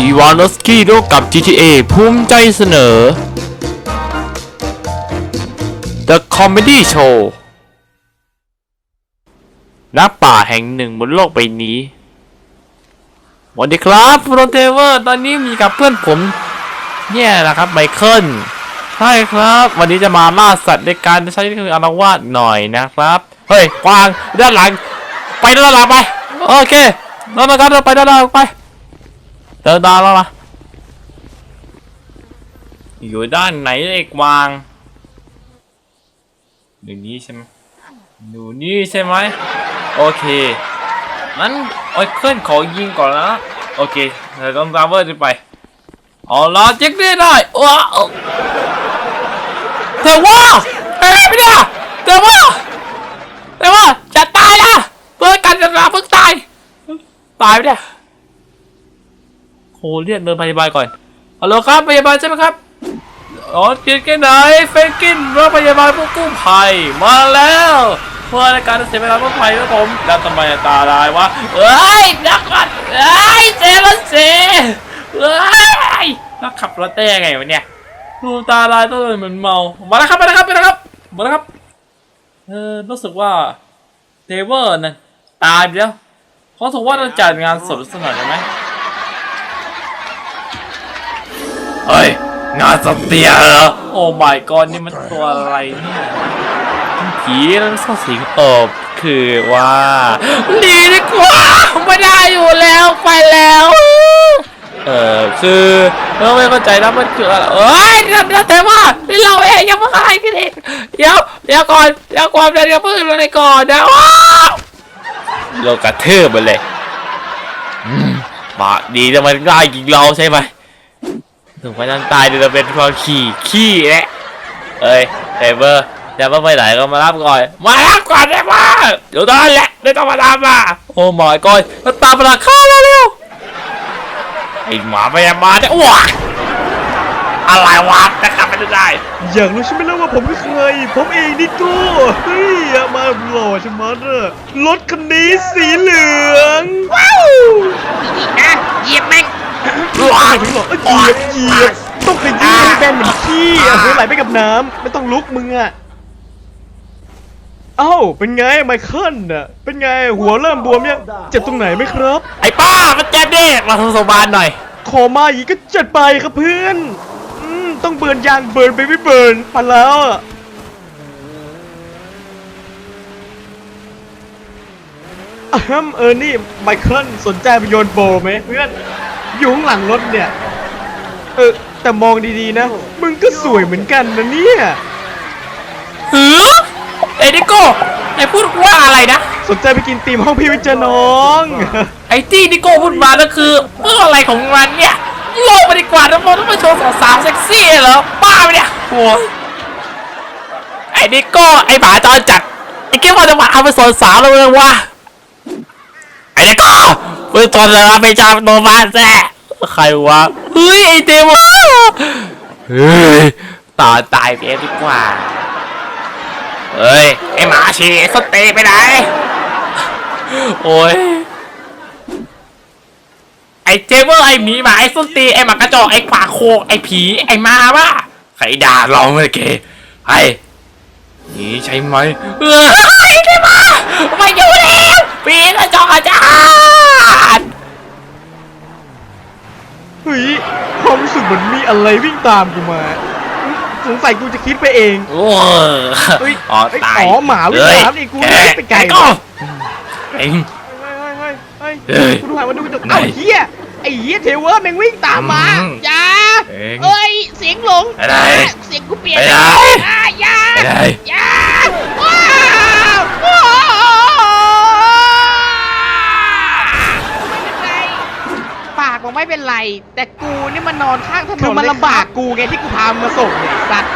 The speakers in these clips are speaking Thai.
อีวานอสกี้ร่วมกับ GTA ภูมิใจเสนอ The Comedy Show ณป่าแห่งหนึ่งบนโลกใบนี้สวัสดีครับโรนเทเวอร์ตอนนี้มีกับเพื่อนผม เนี่ยนะครับไมเคิลใช่ครับ วันนี้จะมาล่าสัตว์ในการใช้คืออารวาสหน่อยนะครับ เฮ้ยกวางด้านหลัง ไปด้านหลังไป โอเคแล้วนะครับเราไปด้านหลังไป เดินตามเรามาอยู่ด้านไหนไอ้กวางอยู่นี่ใช่ไหมอยู่นี่ใช่ไหมโอเคงั้นไอ้เคลื่อนขอยิงก่อนนะโอเคเราต้องตามเวอร์ไปเอาละเจ๊กได้ได้ว้าวเทว่าเฮ้ไม่ได้เทว่าเทว่าจะตายละเพื่อกันจะลาเพิ่งตายตายไปเนี่ย โหเรียกเดินพยาบาลก่อนฮัลโหลครับพยาบาลใช่ไหมครับอ๋อกินกันไหนเฟรกินรถพยาบาลผู้กู้ภัยมาแล้วเพื่อในการเสียเวลาผู้ภัยครับผมแล้วทำไมตาลายวะเอ้ยนักขับเอ้ยเซรถเซเอ้ยนักขับรถได้ยังไงวะเนี่ยดูตาลายต้องเหมือนเมามาแล้วครับมาแล้วครับมาแล้วครับมาแล้วครับเออรู้สึกว่าเทเวอร์นั่นตายไปแล้วเขาถือว่าเราจัดงานสดสักหน่อยได้ไหม เฮ้ย งานสเตียเหรอ โอ้ my god นี่มันตัวอะไรเนี่ยมันผีแล้วมันเข้าสิงเอบคือว่าหนีดีกว่าไม่ได้อยู่แล้วไปแล้ว เออคือเราไม่เข้าใจนะมันคืออะไรเอ้ยเดี๋ยวเดี๋ยวแต่ว่านี่เราเองยังไม่อะไรกันเองเดี๋ยวเดี๋ยวก่อนเดี๋ยวก่อนเดี๋ยวเพิ่งอะไรก่อนนะว้าวเรากระเทืบไปเลยอืมบาดีจะมันง่ายกินเราใช่ไหม ถึงวันนั้นตายเดี๋ยวจะเป็นความขี่ขี้แหละเอ้ยเทเบอร์จะว่าไปไหนก็มารับก่อน มารับก่อนได้ปะเดี๋ยวตอนนั้นแหละไม่ต้องมาตามมาโอ้หมอยก้อยมาตามมาฆ่าเราเร็วไอ้หมาพยาบาลเนี่ยว้าอะไรวะนะครับไม่ได้ อยากรู้ใช่ไหมล่ะว่าผมคือใครผมเองนี่กูเฮ้ยมาหล่อชะมัดอะรถคันนี้สีเหลือง ว้าวนะเหยียบแม่งว้าวถึงบอกเอ้ยเหยียบเหยียบต้องขยี้ให้แบนเหมือนขี้อะเฮ้ยไหลไปกับน้ำไม่ต้องลุกมึงอะเอ้าเป็นไงไมเคิลน่ะเป็นไงหัวเริ่มบวมยังเจ็บตรงไหนไหมครับ ไอ้ป้ามันเจ็บดิมาทำสบานหน่อยขอมาอีกก็จัดไปครับเพื่อนอืมต้องเบิร์นยางเบิร์นไปไม่เบิร์นพันแล้วอะอะฮัมเออนี่ไมเคิลสนใจไปโยนโบว์ไหมเพื่อน อยู่ข้างหลังรถเนี่ย เออ แต่มองดีๆนะ มึงก็สวยเหมือนกันนะเนี่ย หือไอ้ดิโก้ไอ้พูดว่าอะไรนะ สนใจไปกินตีมห้องพี่วิจารน้อง ไอ้ที่ดิโก้พูดมานั่นคือเรื่องอะไรของมันเนี่ยโลกไปดีกว่านะมันต้องมาโชว์สาวๆเซ็กซี่เหรอบ้าไปะเนี่ยโอ้ยไอ้ดิโก้ไอ้หมาจอนจัดไอ้แกว่าจะมาเอาไปสอนสาวเราเลยวะไอ้ดิโก้ ไปสอนสาวไปจามโนมาแซ่ใครวะเฮ้ยไอ้เดมเฮ้ยตายตายไปเองดีกว่าเฮ้ยไอ้หมาชีไอ้สเตย์ไปไหนโอ้ยไอ้เจเวอร์ไอ้หมีหมาไอ้ส้นตีนไอ้หมากระจอกไอ้ขวาโคกไอ้ผีไอ้มาว่าใครด่าเราเมื่อกี้ไอ้นี่ใช่ไหมเออไอ้ที่มาไม่อยู่แล้วผีกระจอกอาจารย์ เฮ้ยความรู้สึกเหมื อนมีอะไรวิ่งตามกูมาอืมสงสัยกูจะคิดไปเองโอ้เฮ้ยอ๋อเฮ้ยตายอ๋อหมาวิ่งตามนี่กูแไม่ไปไกลก็เองเฮ้ยเฮ้ยเฮ้ยเฮ้ยเฮ้ยกูดูหันมาดูกระจกไหนเอ้าเฮียไอ้เฮียเทเวอร์แม่งวิ่งตามมาอืมอย่าเองเอ้ยเสียงหลงไปไหนเสียงกูเปลี่ยนไปไหน อ่าอย่าไปไหนอย่าว้าวว้าวไม่เป็นไรปากบอก ไม่เป็นไร แต่กูนี่มันนอนข้างถนนคือมันเยลำบากกูไงที่กูพามันมาส่งเนี่ยไอ้สัตว์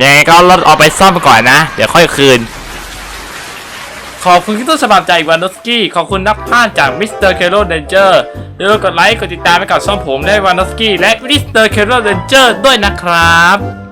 ยังไงก็รถเอาไปซ่อมก่อนนะ เดี๋ยวค่อยคืน ขอบคุณที่ต้นฉบับจากอีวานอสกี้ ขอบคุณนักพากย์จากมิสเตอร์เคโรเดนเจอร์อย่าลืมกดไลค์ กดติดตามไปกับช่องผมและวานอสกี้และมิสเตอร์เคโรเดนเจอร์ด้วยนะครับ